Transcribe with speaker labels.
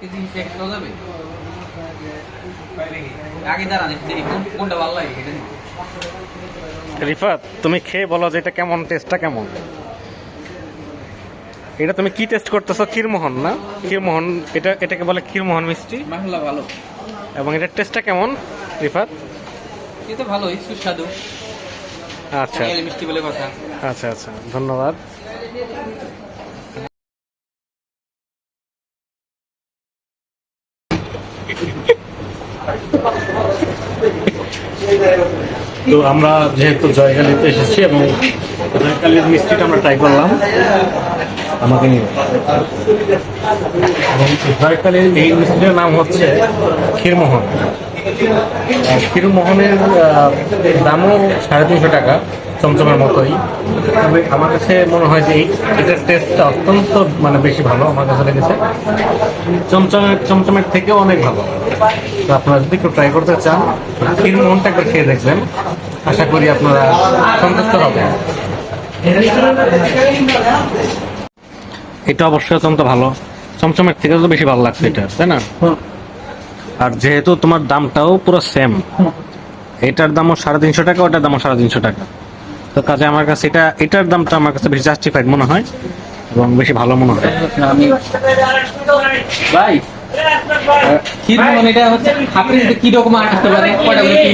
Speaker 1: KG packet করা যাবে। আগে দাঁড়ান একটু দেখি কোন- কোনটা ভালো লাগে
Speaker 2: রিফাত তুমি খেয়ে বলো যে এটা কেমন টেস্টটা কেমন? এটা তুমি কি টেস্ট করতেছো? ক্ষীরমোহন না? ক্ষীরমোহন এটা এটাকে বলে ক্ষীরমোহন মিষ্টি।
Speaker 1: ভালো।
Speaker 2: এবং এটার টেস্টটা কেমন রিফাত?
Speaker 1: এটা ভালোই সুস্বাদু।
Speaker 2: আচ্ছা।
Speaker 1: মিষ্টি বলে কথা।
Speaker 2: আচ্ছা আচ্ছা ধন্যবাদ। তো আমরা যেহেতু জয়কালিতে এসেছি এবং জয়কালির মিষ্টিটা আমরা ট্রাই করলাম, আমাকে নিয়ে। এবং জয়কালির এই মিষ্টিটার নাম হচ্ছে ক্ষীরমোহন। ক্ষীরমোহনের দামও সাড়ে তিনশো টাকা। চমচমের মতোই। তবে আমার কাছে মনে হয় যে এটার টেস্টটা অত্যন্ত মানে বেশি ভালো আমার কাছে লেগেছে। চমচমের চমচমের থেকেও অনেক ভালো। তো আপনারা যদি কেউ ট্রাই করতে চান ক্ষীরমোহনটা একবার খেয়ে দেখবেন। আশা করি আপনারা সন্তুষ্ট হবেন। এটা অবশ্যই অত্যন্ত ভালো। চমচমের থেকে তো বেশি ভালো লাগছে এটা, তাই না? আর যেহেতু তোমার দামটাও পুরো সেম এটার দামও সাড়ে তিনশো টাকা, ওটার দামও সাড়ে তিনশো টাকা। তো কাজে আমার কাছে এটা এটার দামটা আমার কাছে বেশি জাস্টিফাইড মনে হয় এবং বেশি ভালো মনে হয়।
Speaker 1: আমি ভাই কি মানে এটা হচ্ছে? আপনি যদি কি রকম আসতে পারে কয়টা করে